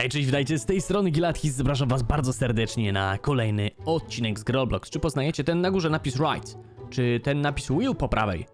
Hej, cześć, witajcie, z tej strony Gilathis, zapraszam was bardzo serdecznie na kolejny odcinek z Groblox. Czy poznajecie ten na górze napis Right? Czy ten napis Will po prawej?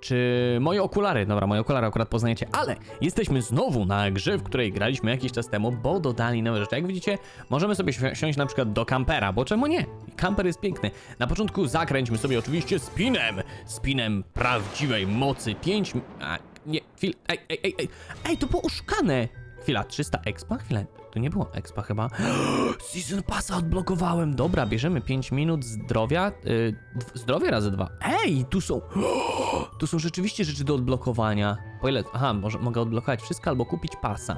Czy moje okulary? Dobra, moje okulary akurat poznajecie, ale jesteśmy znowu na grze, w której graliśmy jakiś czas temu, bo dodali nowe rzeczy. Jak widzicie, możemy sobie si- siąść na przykład do kampera, bo czemu nie? Kamper jest piękny. Na początku zakręćmy sobie oczywiście spinem, spinem prawdziwej mocy. 5... A, nie, chwil... Ej, ej, ej, ej, ej, to było oszukane! Chwila, 300 expa? Chwila, to nie było expa chyba. Season Passa odblokowałem. Dobra, bierzemy 5 minut zdrowia. Yy, zdrowie razy dwa. Ej, tu są... Tu są rzeczywiście rzeczy do odblokowania. Po ile... Aha, może, mogę odblokować wszystko albo kupić pasa.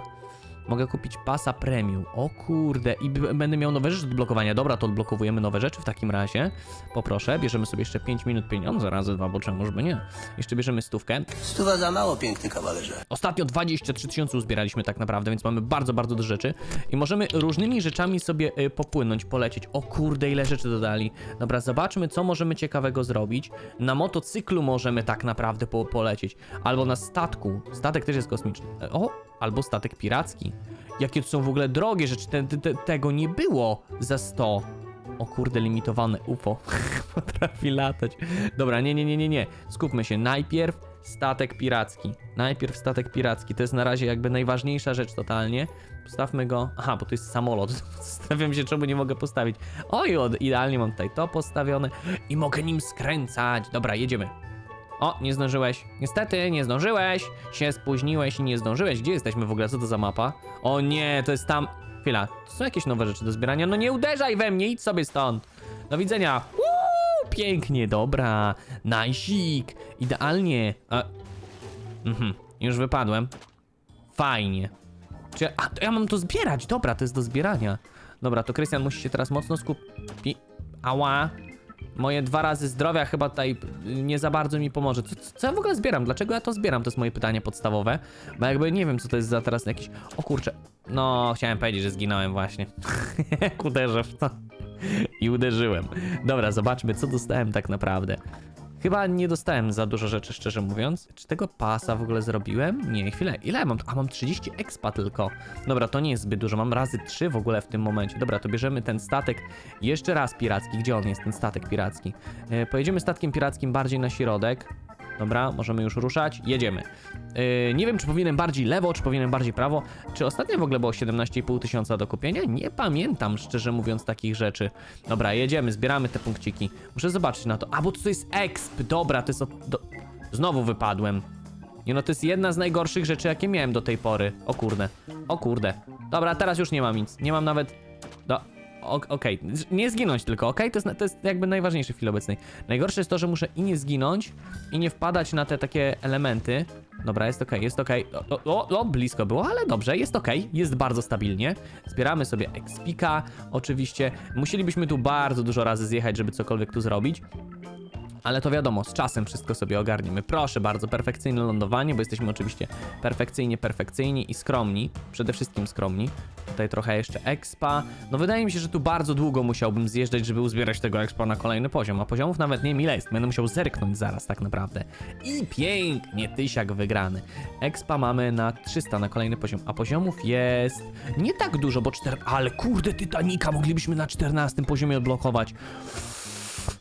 Mogę kupić pasa premium. O kurde, i będę miał nowe rzeczy do odblokowania. Dobra, to odblokowujemy nowe rzeczy w takim razie. Poproszę, bierzemy sobie jeszcze 5 minut pieniądze razy dwa, bo czemu żeby nie. Jeszcze bierzemy stówkę. Stuwa za mało, piękny kawalerze. Ostatnio 23 tysiące uzbieraliśmy tak naprawdę, więc mamy bardzo, bardzo dużo rzeczy i możemy różnymi rzeczami sobie y, popłynąć, polecieć. O kurde, ile rzeczy dodali. Dobra, zobaczmy, co możemy ciekawego zrobić. Na motocyklu możemy tak naprawdę po polecieć. Albo na statku. Statek też jest kosmiczny. E, O, albo statek piracki. Jakie to są w ogóle drogie rzeczy. Te, te, te, tego nie było za 100. O kurde, limitowane UFO. Potrafi latać. Dobra, nie, nie, nie, nie, nie. Skupmy się. Najpierw statek piracki. Najpierw statek piracki. To jest na razie jakby najważniejsza rzecz totalnie. Postawmy go. Aha, bo to jest samolot. Zastanawiam się, czemu nie mogę postawić. Oj, idealnie mam tutaj to postawione. I mogę nim skręcać. Dobra, jedziemy. O, nie zdążyłeś. Niestety, nie zdążyłeś. Się spóźniłeś i nie zdążyłeś. Gdzie jesteśmy w ogóle? Co to za mapa? O nie, to jest tam. Chwila, to są jakieś nowe rzeczy do zbierania. No nie uderzaj we mnie, idź sobie stąd. Do widzenia. Uuu, pięknie, dobra. Najsik. Idealnie. A... Mhm, już wypadłem. Fajnie. Czy, a, to ja mam to zbierać. Dobra, to jest do zbierania. Dobra, to Krystian musi się teraz mocno skupić. Ała. Moje dwa razy zdrowia chyba tutaj nie za bardzo mi pomoże. Co, co ja w ogóle zbieram? Dlaczego ja to zbieram? To jest moje pytanie podstawowe. Bo jakby nie wiem, co to jest za teraz jakiś... O kurczę. No, chciałem powiedzieć, że zginąłem właśnie. Uderzę w to. I uderzyłem. Dobra, zobaczmy, co dostałem tak naprawdę. Chyba nie dostałem za dużo rzeczy, szczerze mówiąc. Czy tego pasa w ogóle zrobiłem? Nie, chwilę. Ile mam? A mam 30 expa tylko. Dobra, to nie jest zbyt dużo. Mam razy 3 w ogóle w tym momencie. Dobra, to bierzemy ten statek jeszcze raz piracki. Gdzie on jest, ten statek piracki? E, pojedziemy statkiem pirackim bardziej na środek. Dobra, możemy już ruszać. Jedziemy. Yy, nie wiem, czy powinienem bardziej lewo, czy powinienem bardziej prawo. Czy ostatnio w ogóle było 17,5 tysiąca do kupienia? Nie pamiętam, szczerze mówiąc, takich rzeczy. Dobra, jedziemy, zbieramy te punkciki. Muszę zobaczyć na to. A, bo to jest exp. Dobra, to jest... Od... Do... Znowu wypadłem. Nie no, to jest jedna z najgorszych rzeczy, jakie miałem do tej pory. O kurde. O kurde. Dobra, teraz już nie mam nic. Nie mam nawet... Do... Okej, nie zginąć tylko, okej? To, jest, to jest jakby najważniejsze w chwili obecnej. Najgorsze jest to, że muszę i nie zginąć, i nie wpadać na te takie elementy. Dobra, jest okej, jest okej. O, o, o, blisko było, ale dobrze, jest okej, jest bardzo stabilnie. Zbieramy sobie expika, oczywiście. Musielibyśmy tu bardzo dużo razy zjechać, żeby cokolwiek tu zrobić. Ale to wiadomo, z czasem wszystko sobie ogarniemy. Proszę bardzo, perfekcyjne lądowanie, bo jesteśmy oczywiście perfekcyjnie, perfekcyjni i skromni. Przede wszystkim skromni. Tutaj trochę jeszcze expa. No wydaje mi się, że tu bardzo długo musiałbym zjeżdżać, żeby uzbierać tego expa na kolejny poziom. A poziomów nawet nie wiem ile jest. Będę musiał zerknąć zaraz tak naprawdę. I pięknie, tysiak wygrany. Expa mamy na 300 na kolejny poziom, a poziomów jest nie tak dużo, bo 4... Ale kurde, Titanica moglibyśmy na 14 poziomie odblokować.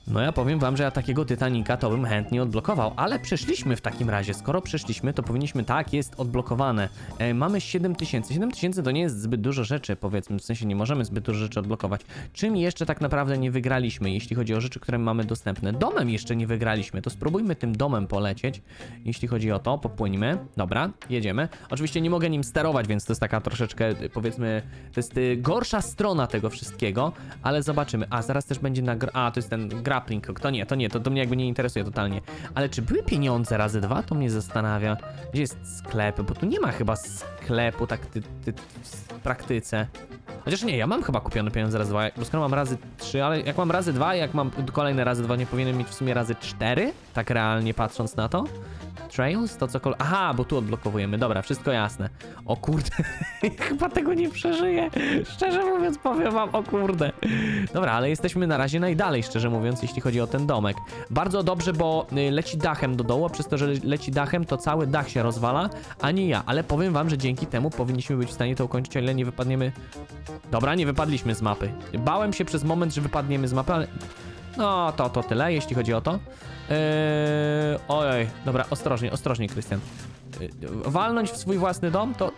No ja powiem wam, że ja takiego Titanica to bym chętnie odblokował, ale przeszliśmy w takim razie. Skoro przeszliśmy, to powinniśmy, tak, jest odblokowane. E, mamy 7000. 7000 to nie jest zbyt dużo rzeczy, powiedzmy, w sensie nie możemy zbyt dużo rzeczy odblokować. Czym jeszcze tak naprawdę nie wygraliśmy, jeśli chodzi o rzeczy, które mamy dostępne? Domem jeszcze nie wygraliśmy, to spróbujmy tym domem polecieć, jeśli chodzi o to, popłyńmy. Dobra, jedziemy. Oczywiście nie mogę nim sterować, więc to jest taka troszeczkę, y, powiedzmy, to jest y, gorsza strona tego wszystkiego, ale zobaczymy. A, zaraz też będzie na... A, to jest ten grappling hook. To nie, to nie, to, to mnie jakby nie interesuje totalnie. Ale czy były pieniądze razy dwa? To mnie zastanawia. Gdzie jest sklep? Bo tu nie ma chyba sklepu tak ty, ty, w praktyce. Chociaż nie, ja mam chyba kupione pieniądze razy dwa, bo skoro mam razy trzy, ale jak mam razy dwa, jak mam kolejne razy dwa, nie powinienem mieć w sumie razy cztery? Tak realnie patrząc na to? Trails? To cokolwiek. Aha, bo tu odblokowujemy. Dobra, wszystko jasne. O kurde, chyba tego nie przeżyję. Szczerze mówiąc, powiem wam, o kurde. Dobra, ale jesteśmy na razie najdalej, szczerze mówiąc, jeśli chodzi o ten domek. Bardzo dobrze, bo y, leci dachem do dołu, przez to, że le- leci dachem, to cały dach się rozwala, a nie ja. Ale powiem wam, że dzięki temu powinniśmy być w stanie to ukończyć, o ile nie wypadniemy. Dobra, nie wypadliśmy z mapy. Bałem się przez moment, że wypadniemy z mapy, ale. No, to, to tyle, jeśli chodzi o to. Yy, ojej, dobra, ostrożnie, ostrożnie, Krystian. Yy, walnąć w swój własny dom, to...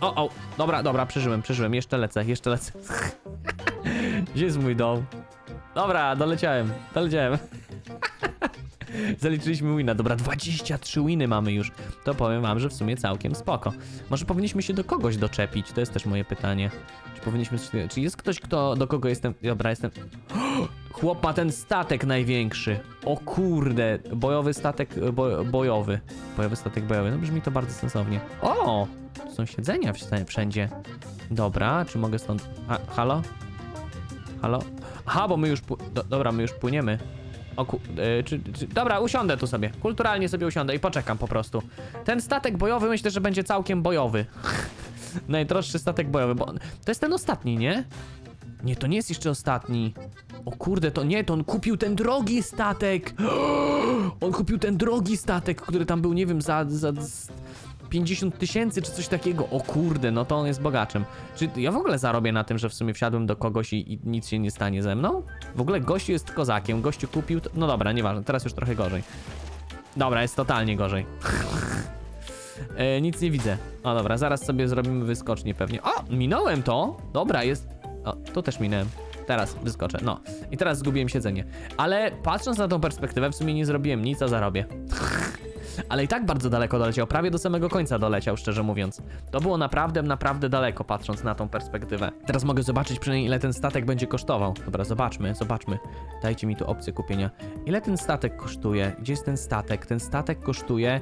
O, o, dobra, dobra, przeżyłem, przeżyłem, jeszcze lecę, jeszcze lecę. Gdzie jest mój dom? Dobra, doleciałem, doleciałem. Zaliczyliśmy wina, dobra, 23 winy mamy już. To powiem wam, że w sumie całkiem spoko. Może powinniśmy się do kogoś doczepić, to jest też moje pytanie. Czy powinniśmy, czy jest ktoś, kto, do kogo jestem, dobra, jestem... Chłop ma ten statek największy. O kurde, bojowy statek e, bo, bojowy. Bojowy statek bojowy. No brzmi to bardzo sensownie. O! Tu są siedzenia wszędzie. Dobra, czy mogę stąd... Halo? Halo? Aha, bo my już... Do, dobra, my już płyniemy. O ku... e, czy, czy, dobra, usiądę tu sobie. Kulturalnie sobie usiądę i poczekam po prostu. Ten statek bojowy myślę, że będzie całkiem bojowy. Najdroższy statek bojowy, bo to jest ten ostatni, nie? Nie, to nie jest jeszcze ostatni. O kurde, to nie, to on kupił ten drogi statek. On kupił ten drogi statek, który tam był, nie wiem, za, za z 50 tysięcy czy coś takiego. O kurde, no to on jest bogaczem. Czy ja w ogóle zarobię na tym, że w sumie wsiadłem do kogoś i, i nic się nie stanie ze mną? W ogóle gościu jest kozakiem, gościu kupił, to... no dobra, nieważne, teraz już trochę gorzej. Dobra, jest totalnie gorzej. E, nic nie widzę. O dobra, zaraz sobie zrobimy wyskocznie pewnie. O, minąłem to. Dobra, jest. O, tu też minąłem. Teraz wyskoczę. No. I teraz zgubiłem siedzenie. Ale patrząc na tą perspektywę, w sumie nie zrobiłem nic, a zarobię. Ale i tak bardzo daleko doleciał, prawie do samego końca doleciał, szczerze mówiąc. To było naprawdę, naprawdę daleko, patrząc na tą perspektywę. Teraz mogę zobaczyć przynajmniej, ile ten statek będzie kosztował. Dobra, zobaczmy, zobaczmy. Dajcie mi tu opcję kupienia. Ile ten statek kosztuje? Gdzie jest ten statek? Ten statek kosztuje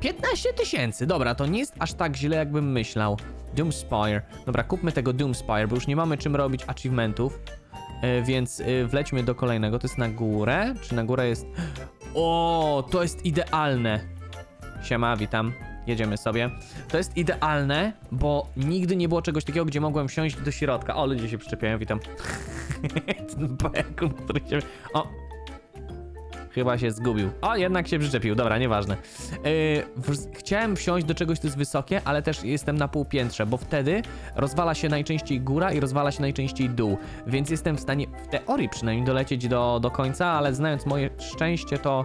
15 tysięcy, dobra, to nie jest aż tak źle, jakbym myślał. Doomspire. Dobra, kupmy tego Doomspire, bo już nie mamy czym robić achievementów. E, więc e, wlećmy do kolejnego. To jest na górę? Czy na górę jest... O, to jest idealne. Siema, witam. Jedziemy sobie. To jest idealne, bo nigdy nie było czegoś takiego, gdzie mogłem wsiąść do środka. O, ludzie się przyczepiają, witam. Ten bajekun, który się... O, Chyba się zgubił. O, jednak się przyczepił, dobra, nieważne. Yy, chciałem wsiąść do czegoś, co jest wysokie, ale też jestem na półpiętrze, bo wtedy rozwala się najczęściej góra i rozwala się najczęściej dół. Więc jestem w stanie, w teorii przynajmniej, dolecieć do, do końca, ale znając moje szczęście, to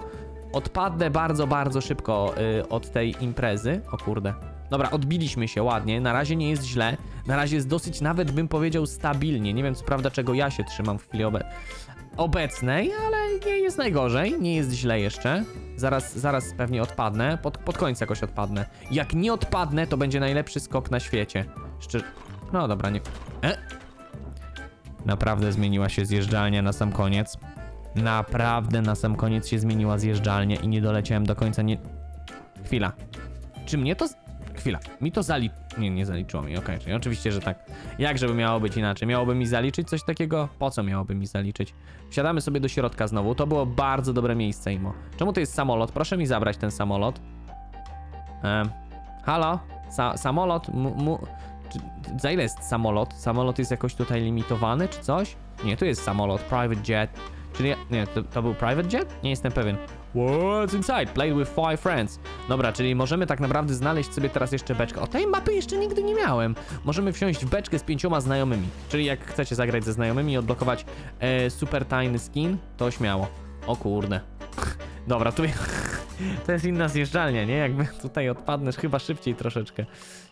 odpadnę bardzo, bardzo szybko yy, od tej imprezy. O kurde. Dobra, odbiliśmy się ładnie, na razie nie jest źle, na razie jest dosyć, nawet bym powiedział, stabilnie. Nie wiem, co prawda, czego ja się trzymam w chwili obecnej obecnej, ale nie jest najgorzej, nie jest źle jeszcze. Zaraz, zaraz pewnie odpadnę, pod, pod koniec jakoś odpadnę. Jak nie odpadnę, to będzie najlepszy skok na świecie. Szczerze... No dobra, nie... E? Naprawdę zmieniła się zjeżdżalnia na sam koniec. Naprawdę na sam koniec się zmieniła zjeżdżalnia i nie doleciałem do końca, nie... Chwila. Czy mnie to... Chwila. Mi to zali... Nie, nie zaliczyło mi, okej, czyli oczywiście, że tak. Jak żeby miało być inaczej? Miałoby mi zaliczyć coś takiego? Po co miałoby mi zaliczyć? Wsiadamy sobie do środka znowu. To było bardzo dobre miejsce, Imo. Czemu to jest samolot? Proszę mi zabrać ten samolot. Ehm, halo? Sa samolot? Mu, mu... Czy, za ile jest samolot? Samolot jest jakoś tutaj limitowany, czy coś? Nie, tu jest samolot, private jet. Czyli, nie, to, to był private jet? Nie jestem pewien. What's inside? Played with five friends. Dobra, czyli możemy tak naprawdę znaleźć sobie teraz jeszcze beczkę. O tej mapy jeszcze nigdy nie miałem. Możemy wsiąść w beczkę z pięcioma znajomymi. Czyli jak chcecie zagrać ze znajomymi i odblokować e, super tajny skin, to śmiało. O kurde. Dobra, tu to jest inna zjeżdżalnia, nie? Jakby tutaj odpadnesz chyba szybciej troszeczkę.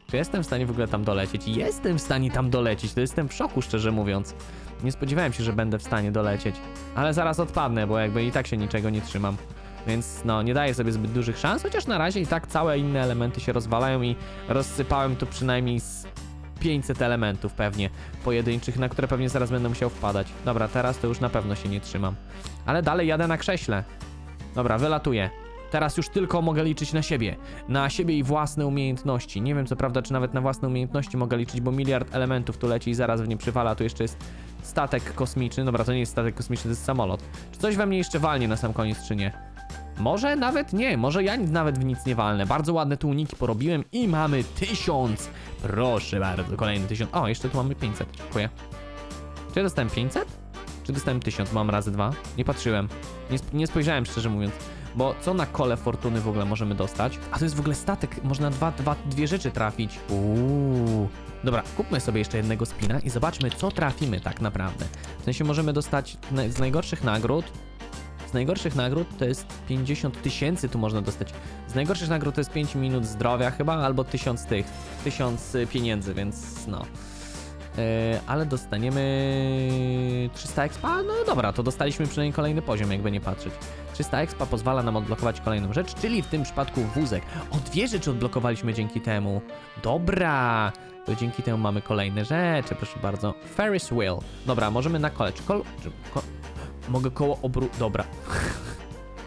Czy jestem w stanie w ogóle tam dolecieć? Jestem w stanie tam dolecieć, to jestem w szoku, szczerze mówiąc. Nie spodziewałem się, że będę w stanie dolecieć. Ale zaraz odpadnę, bo jakby i tak się niczego nie trzymam. Więc no, nie daję sobie zbyt dużych szans, chociaż na razie i tak całe inne elementy się rozwalają i rozsypałem tu przynajmniej z 500 elementów pewnie pojedynczych, na które pewnie zaraz będę musiał wpadać. Dobra, teraz to już na pewno się nie trzymam. Ale dalej jadę na krześle. Dobra, wylatuję. Teraz już tylko mogę liczyć na siebie. Na siebie i własne umiejętności. Nie wiem co prawda, czy nawet na własne umiejętności mogę liczyć, bo miliard elementów tu leci i zaraz w nie przywala. Tu jeszcze jest statek kosmiczny. Dobra, to nie jest statek kosmiczny, to jest samolot. Czy coś we mnie jeszcze walnie na sam koniec, czy nie? Może nawet nie, może ja nawet w nic nie walnę. Bardzo ładne tu uniki porobiłem i mamy tysiąc. Proszę bardzo, kolejny tysiąc. O, jeszcze tu mamy 500, dziękuję. Czy ja dostałem 500? Czy dostałem 1000? Mam razy dwa? Nie patrzyłem. Nie, sp- nie spojrzałem szczerze mówiąc. Bo co na kole fortuny w ogóle możemy dostać? A to jest w ogóle statek, można dwa, dwa, dwie rzeczy trafić. Uuu. Dobra, kupmy sobie jeszcze jednego spina i zobaczmy, co trafimy tak naprawdę. W sensie możemy dostać z najgorszych nagród. Z najgorszych nagród to jest 50 tysięcy tu można dostać. Z najgorszych nagród to jest 5 minut zdrowia chyba, albo 1000 tych, 1000 pieniędzy, więc no. Yy, ale dostaniemy 300 expa? No dobra, to dostaliśmy przynajmniej kolejny poziom, jakby nie patrzeć. 300 expa pozwala nam odblokować kolejną rzecz, czyli w tym przypadku wózek. O, dwie rzeczy odblokowaliśmy dzięki temu. Dobra, to dzięki temu mamy kolejne rzeczy, proszę bardzo. Ferris wheel. Dobra, możemy na kole. Czy kol... Mogę koło obru... Dobra.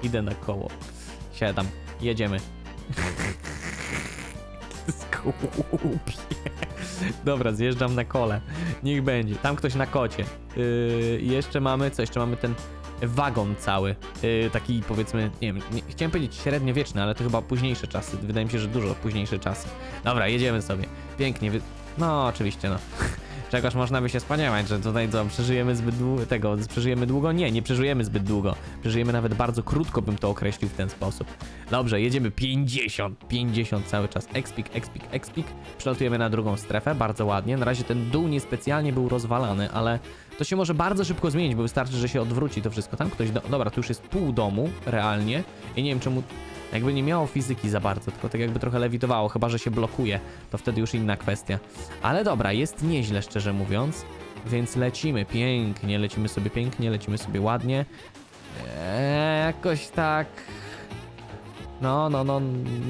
Idę na koło. Siadam. Jedziemy. Skupie. Dobra, zjeżdżam na kole. Niech będzie. Tam ktoś na kocie. Yy, jeszcze mamy, co jeszcze mamy ten wagon cały. Yy, taki powiedzmy, nie wiem, nie, chciałem powiedzieć średniowieczny, ale to chyba późniejsze czasy. Wydaje mi się, że dużo późniejsze czasy. Dobra, jedziemy sobie. Pięknie. Wy... No, oczywiście, no. Czegoż można by się spodziewać, że tutaj co, przeżyjemy zbyt długo, tego, przeżyjemy długo? Nie, nie przeżyjemy zbyt długo. Przeżyjemy nawet bardzo krótko, bym to określił w ten sposób. Dobrze, jedziemy 50, 50 cały czas. Expik, expik, expik. Przelatujemy na drugą strefę, bardzo ładnie. Na razie ten dół niespecjalnie był rozwalany, ale to się może bardzo szybko zmienić, bo wystarczy, że się odwróci to wszystko. Tam ktoś, do... dobra, tu już jest pół domu, realnie. I nie wiem czemu, jakby nie miało fizyki za bardzo, tylko tak jakby trochę lewitowało, chyba, że się blokuje. To wtedy już inna kwestia. Ale dobra, jest nieźle, szczerze mówiąc. Więc lecimy pięknie, lecimy sobie pięknie, lecimy sobie ładnie. Eee, jakoś tak... No, no, no,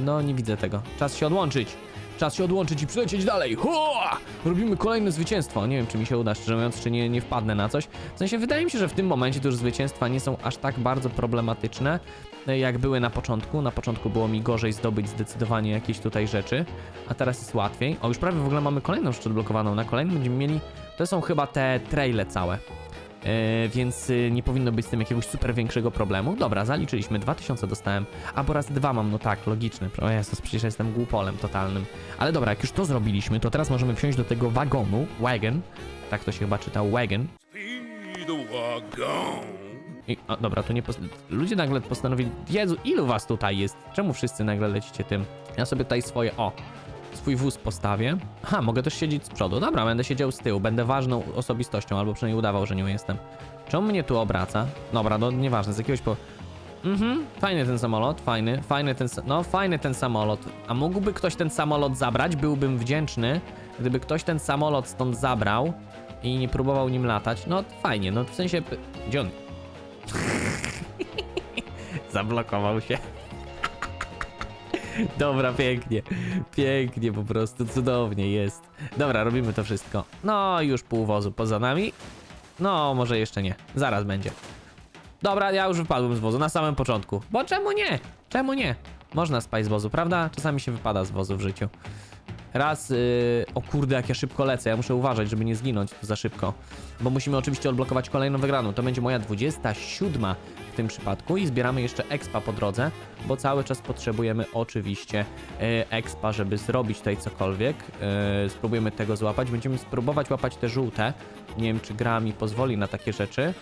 no, nie widzę tego. Czas się odłączyć. Czas się odłączyć i przylecieć dalej. Hoa! Robimy kolejne zwycięstwo. Nie wiem, czy mi się uda, szczerze mówiąc, czy nie, nie wpadnę na coś. W sensie, wydaje mi się, że w tym momencie to już zwycięstwa nie są aż tak bardzo problematyczne, e, jak były na początku. Na początku było mi gorzej zdobyć zdecydowanie jakieś tutaj rzeczy, a teraz jest łatwiej. O, już prawie w ogóle mamy kolejną rzecz odblokowaną. Na kolejnym będziemy mieli... To są chyba te traile całe. E, więc y, nie powinno być z tym jakiegoś super większego problemu. Dobra, zaliczyliśmy, 2000 dostałem, a po raz dwa mam, no tak, logiczne. O Jezus, przecież jestem głupolem totalnym. Ale dobra, jak już to zrobiliśmy, to teraz możemy wsiąść do tego wagonu, wagon, tak to się chyba czytał, wagon. I, o, dobra, tu nie. Ludzie nagle postanowili, Jezu, ilu was tutaj jest? Czemu wszyscy nagle lecicie tym? Ja sobie tutaj swoje, o, swój wóz postawię. Aha, mogę też siedzieć z przodu. Dobra, będę siedział z tyłu, będę ważną osobistością, albo przynajmniej udawał, że nią jestem. Czemu mnie tu obraca? Dobra, no nieważne, z jakiegoś po... Mhm, fajny ten samolot, fajny, fajny ten, no fajny ten samolot. A mógłby ktoś ten samolot zabrać? Byłbym wdzięczny, gdyby ktoś ten samolot stąd zabrał i nie próbował nim latać. No fajnie, no w sensie... Gdzie? Zablokował się. Dobra, pięknie. Pięknie po prostu, cudownie jest. Dobra, robimy to wszystko. No, już pół wozu poza nami. No, może jeszcze nie. Zaraz będzie. Dobra, ja już wypadłem z wozu na samym początku. Bo czemu nie? Czemu nie? Można spać z wozu, prawda? Czasami się wypada z wozu w życiu. Raz, yy, o kurde, jak ja szybko lecę, ja muszę uważać, żeby nie zginąć za szybko. Bo musimy oczywiście odblokować kolejną wygraną. To będzie moja 27 w tym przypadku i zbieramy jeszcze expa po drodze, bo cały czas potrzebujemy oczywiście yy, expa, żeby zrobić tutaj cokolwiek. Yy, spróbujemy tego złapać. Będziemy spróbować łapać te żółte. Nie wiem, czy gra mi pozwoli na takie rzeczy.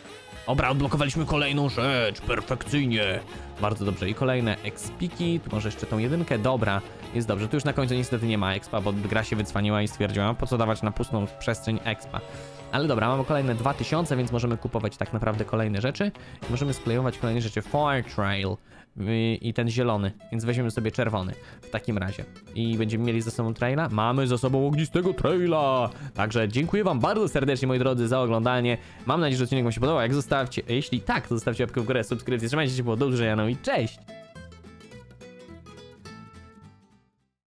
Dobra, odblokowaliśmy kolejną rzecz, perfekcyjnie. Bardzo dobrze. I kolejne expiki, tu może jeszcze tą jedynkę, dobra, jest dobrze. Tu już na końcu niestety nie ma expa, bo gra się wycwaniła i stwierdziła, po co dawać na pustą przestrzeń expa. Ale dobra, mamy kolejne 2000, więc możemy kupować tak naprawdę kolejne rzeczy. I możemy sklejować kolejne rzeczy. Fire Trail yy, i ten zielony, więc weźmiemy sobie czerwony w takim razie. I będziemy mieli ze sobą traila? Mamy ze sobą ognistego traila! Także dziękuję wam bardzo serdecznie, moi drodzy, za oglądanie. Mam nadzieję, że odcinek wam się podobał. Jak zostawcie, jeśli tak, to zostawcie łapkę w górę, subskrypcję. Trzymajcie się, było do usłyszenia, no i cześć!